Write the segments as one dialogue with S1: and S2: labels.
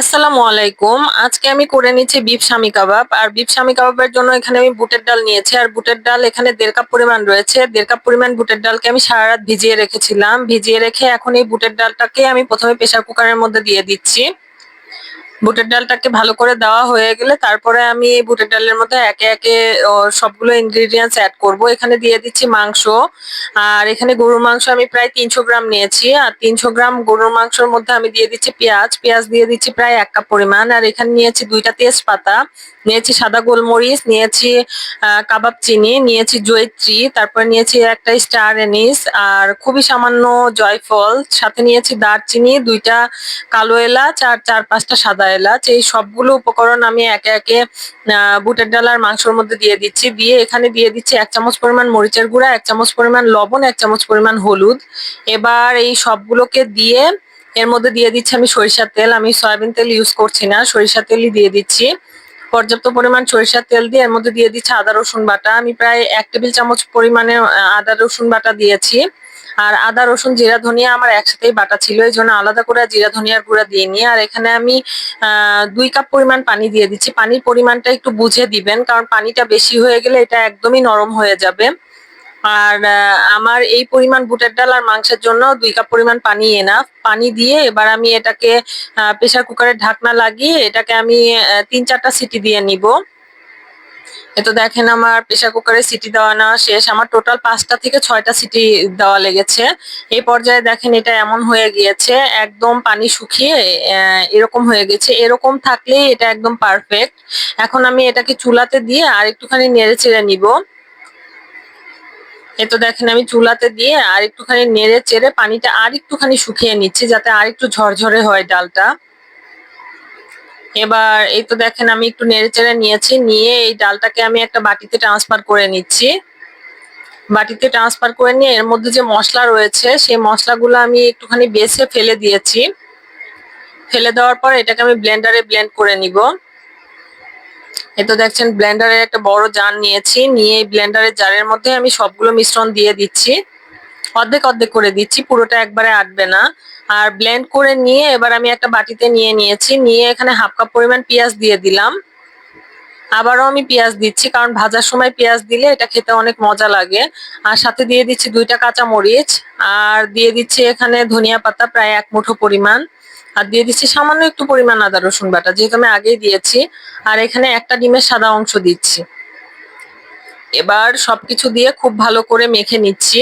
S1: আসসালামু আলাইকুম। আজকে আমি করে নিচ্ছি বিফ স্বামী কাবাব। আর বিফ স্বামী কাবাবের জন্য এখানে আমি বুটের ডাল নিয়েছি। আর বুটের ডাল এখানে দেড় কাপ পরিমাণ রয়েছে। দেড় কাপ পরিমাণ বুটের ডালকে আমি সারা রাত ভিজিয়ে রেখেছিলাম। ভিজিয়ে রেখে এখন এই বুটের ডালটাকে আমি প্রথমে প্রেসার কুকারের মধ্যে দিয়ে দিচ্ছি। বুটের ডালটাকে ভালো করে দেওয়া হয়ে গেলে তারপরে আমি এই বুটের ডালের মধ্যে একে একে সবগুলো ইনগ্রিডিয়েন্টস অ্যাড করব। এখানে দিয়ে দিচ্ছি মাংস। আর এখানে গরুর মাংস আমি প্রায় তিনশো গ্রাম নিয়েছি। আর তিনশো গ্রাম গরুর মাংসের মধ্যে আমি দিয়ে দিচ্ছি পেঁয়াজ। পেঁয়াজ দিয়ে দিচ্ছি প্রায় এক কাপ পরিমাণ। আর এখানে নিয়েছি দুইটা তেজপাতা। নিয়েছি সাদা গোলমরিচ, নিয়েছি কাবাব চিনি, নিয়েছি জয়ত্রী, তারপরে নিয়েছি একটা স্টার এনিস আর খুবই সামান্য জয়ফল। সাথে নিয়েছি দারচিনি, দুইটা কালো এলাচ, আর চার পাঁচটা সাদা এলাচ, এই সবগুলো উপকরণ আমি একে একে বুটের ডাল আর মাংসের মধ্যে দিয়ে দিচ্ছি। দিয়ে এখানে দিয়ে দিচ্ছি এক চামচ পরিমাণ মরিচের গুঁড়া, এক চামচ পরিমাণ লবণ, এক চামচ পরিমাণ হলুদ। এবার এই সবগুলোকে দিয়ে এর মধ্যে দিয়ে দিচ্ছি আমি সরিষার তেল। আমি সয়াবিন তেল ইউজ করছি না, সরিষার তেলই দিয়ে দিচ্ছি। পর্যাপ্ত পরিমাণ সরিষার তেল দিয়ে এর মধ্যে দিয়ে দিচ্ছি আদা রসুন বাটা। আমি প্রায় এক টেবিল চামচ পরিমাণে আদা রসুন বাটা দিয়েছি। আর আদা, রসুন, জিরা, ধনিয়া আমার একসাথেই বাটা ছিল। এই জন্য আলাদা করে জিরা, ধনিয়ার গুঁড়া দিয়ে নিই আর এখানে আমি দুই কাপ পরিমাণ পানি দিয়ে দিচ্ছি। পানির পরিমাণটা একটু বুঝে দিবেন, কারণ পানিটা বেশি হয়ে গেলে এটা একদমই নরম হয়ে যাবে। আর আমার এই পরিমাণ বুটের ডাল আর মাংসের জন্য দুই কাপ পরিমাণ পানি এনাফ পানি দিয়ে এবার আমি এটাকে প্রেসার কুকারের ঢাকনা লাগিয়ে এটাকে আমি তিন চারটা সিটি দিয়ে নিব। এ তো দেখেন আমার প্রেসার কুকারে সিটি দেওয়া নেওয়া শেষ। আমার টোটাল পাঁচটা থেকে ছয়টা সিটি দেওয়া লেগেছে। এই পর্যায়ে দেখেন এটা এমন হয়ে গিয়েছে, একদম পানি শুকিয়ে এরকম হয়ে গেছে। এরকম থাকলেই এটা একদম পারফেক্ট এখন আমি এটাকে চুলাতে দিয়ে আর একটুখানি নেড়ে চেড়ে নিব। এ তো দেখেন আমি চুলাতে দিয়ে আর একটুখানি নেড়ে চেড়ে পানিটা আর একটুখানি শুকিয়ে নিচ্ছি যাতে আর একটু ঝরঝরে হয় ডালটা। এবার এই তো দেখেন, আমি একটু নেড়ে চেড়ে নিয়েছি, নিয়ে এই ডালটাকে আমি একটা বাটিতে ট্রান্সফার করে নিচ্ছি। বাটিতে ট্রান্সফার করে নিয়ে এর মধ্যে যে মশলা রয়েছে, সেই মশলাগুলো আমি একটুখানি বেছে ফেলে দিয়েছি। ফেলে দেওয়ার পর এটাকে আমি ব্লেন্ডারে ব্লেন্ড করে নিব। এই তো দেখছেন ব্লেন্ডারের একটা বড় জার নিয়েছি, নিয়ে এই ব্লেন্ডারের জারের মধ্যে আমি সবগুলো মিশ্রণ দিয়ে দিচ্ছি। অর্ধেক অর্ধেক করে দিচ্ছি, পুরোটা একবারে আটবে না। আর ব্লেন্ড করে নিয়ে এবার আমি একটা বাটিতে নিয়ে নিয়েছি, নিয়ে এখানে হাফ কাপ পরিমাণ পেঁয়াজ দিয়ে দিলাম। আবারও আমি পেঁয়াজ দিচ্ছি, কারণ ভাজার সময় পেঁয়াজ দিলে এটা খেতে অনেক মজা লাগে। আর সাথে দিয়ে দিচ্ছি দুইটা কাঁচা মরিচ আর দিয়ে দিচ্ছি এখানে ধনিয়া পাতা, প্রায় এক মুঠো পরিমাণ। আর দিয়ে দিচ্ছি সামান্য একটু পরিমাণ আদা রসুন বাটা, যেহেতু আমি আগেই দিয়েছি। আর এখানে একটা ডিমের সাদা অংশ দিচ্ছি। এবার সবকিছু দিয়ে খুব ভালো করে মেখে নিচ্ছি।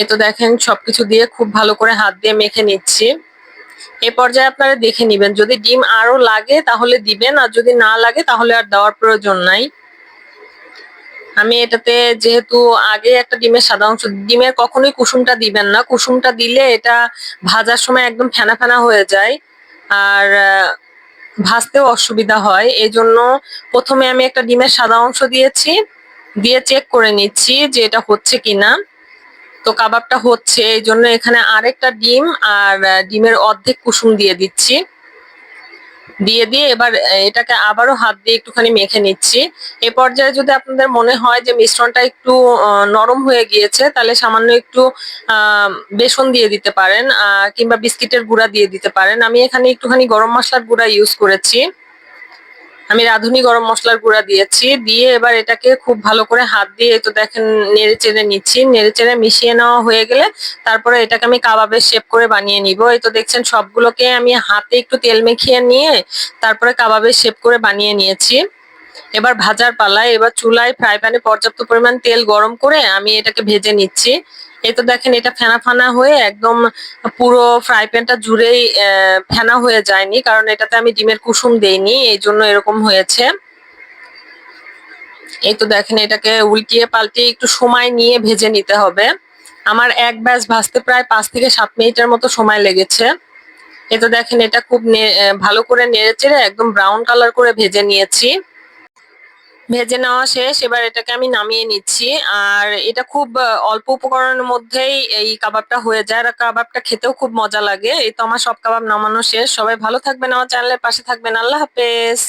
S1: এ তো দেখেন সবকিছু দিয়ে খুব ভালো করে হাত দিয়ে মেখে নিচ্ছি। এ পর্যায়ে আপনারা দেখে নিবেন, যদি ডিম আরও লাগে তাহলে দিবেন, আর যদি না লাগে তাহলে আর দেওয়ার প্রয়োজন নাই। আমি এটাতে যেহেতু আগে একটা ডিমের সাদা অংশ, ডিমের কখনোই কুসুমটা দিবেন না। কুসুমটা দিলে এটা ভাজার সময় একদম ফেনা ফেনা হয়ে যায়, আর ভাজতেও অসুবিধা হয়। এই জন্য প্রথমে আমি একটা ডিমের সাদা অংশ দিয়েছি, দিয়ে চেক করে নিচ্ছি যে এটা হচ্ছে কিনা। তো কাবাবটা হচ্ছে, এই জন্য এখানে আরেকটা ডিম আর ডিমের অর্ধেক কুসুম দিয়ে দিচ্ছি। দিয়ে দিয়ে এবার এটাকে আবারও হাত দিয়ে একটুখানি মেখে নিচ্ছি। এ পর্যায়ে যদি আপনাদের মনে হয় যে মিশ্রণটা একটু নরম হয়ে গিয়েছে, তাহলে সামান্য একটু বেসন দিয়ে দিতে পারেন কিংবা বিস্কিটের গুঁড়া দিয়ে দিতে পারেন। আমি এখানে একটুখানি গরম মশলার গুঁড়া ইউজ করেছি। আমি রাঁধুনি গরম মশলার গুঁড়া দিয়েছি। দিয়ে এবার এটাকে খুব ভালো করে হাত দিয়ে তো দেখেন নেড়ে চেড়ে নিচ্ছি। নেড়ে চেড়ে মিশিয়ে নেওয়া হয়ে গেলে তারপরে এটাকে আমি কাবাবের শেপ করে বানিয়ে নিব। এই তো দেখছেন সবগুলোকে আমি হাতে একটু তেল মেখিয়ে নিয়ে তারপরে কাবাবের শেপ করে বানিয়ে নিয়েছি। এবার ভাজার পালায়, এবার চুলায় ফ্রাই প্যানে পর্যাপ্ত পরিমাণ তেল গরম করে আমি এটাকে ভেজে নিচ্ছি। এই তো দেখেন, এটা ফেনা ফানা হয়ে একদম পুরো ফ্রাই প্যানটা জুড়েই ফেনা হয়ে যায়নি, কারণ এটাতে আমি ডিমের কুসুম দেইনি, এই জন্য এরকম হয়েছে। এই তো দেখেন, এটাকে উল্টিয়ে পাল্টিয়ে একটু সময় নিয়ে ভেজে নিতে হবে। আমার এক ব্যাস ভাজতে প্রায় পাঁচ থেকে সাত মিনিটের মতো সময় লেগেছে। এই তো দেখেন, এটা খুব ভালো করে নেড়ে চেড়ে একদম ব্রাউন কালার করে ভেজে নিয়েছি। ভেজে নেওয়া শেষ, এবার এটাকে আমি নামিয়ে নিচ্ছি। আর এটা খুব অল্প উপকরণের মধ্যেই এই কাবাবটা হয়ে যায়। আর কাবাবটা খেতেও খুব মজা লাগে। এই তো আমার সব কাবাব নামানো শেষ। সবাই ভালো থাকবেন আমার চ্যানেলের পাশে থাকবেন। আল্লাহ হাফেজ।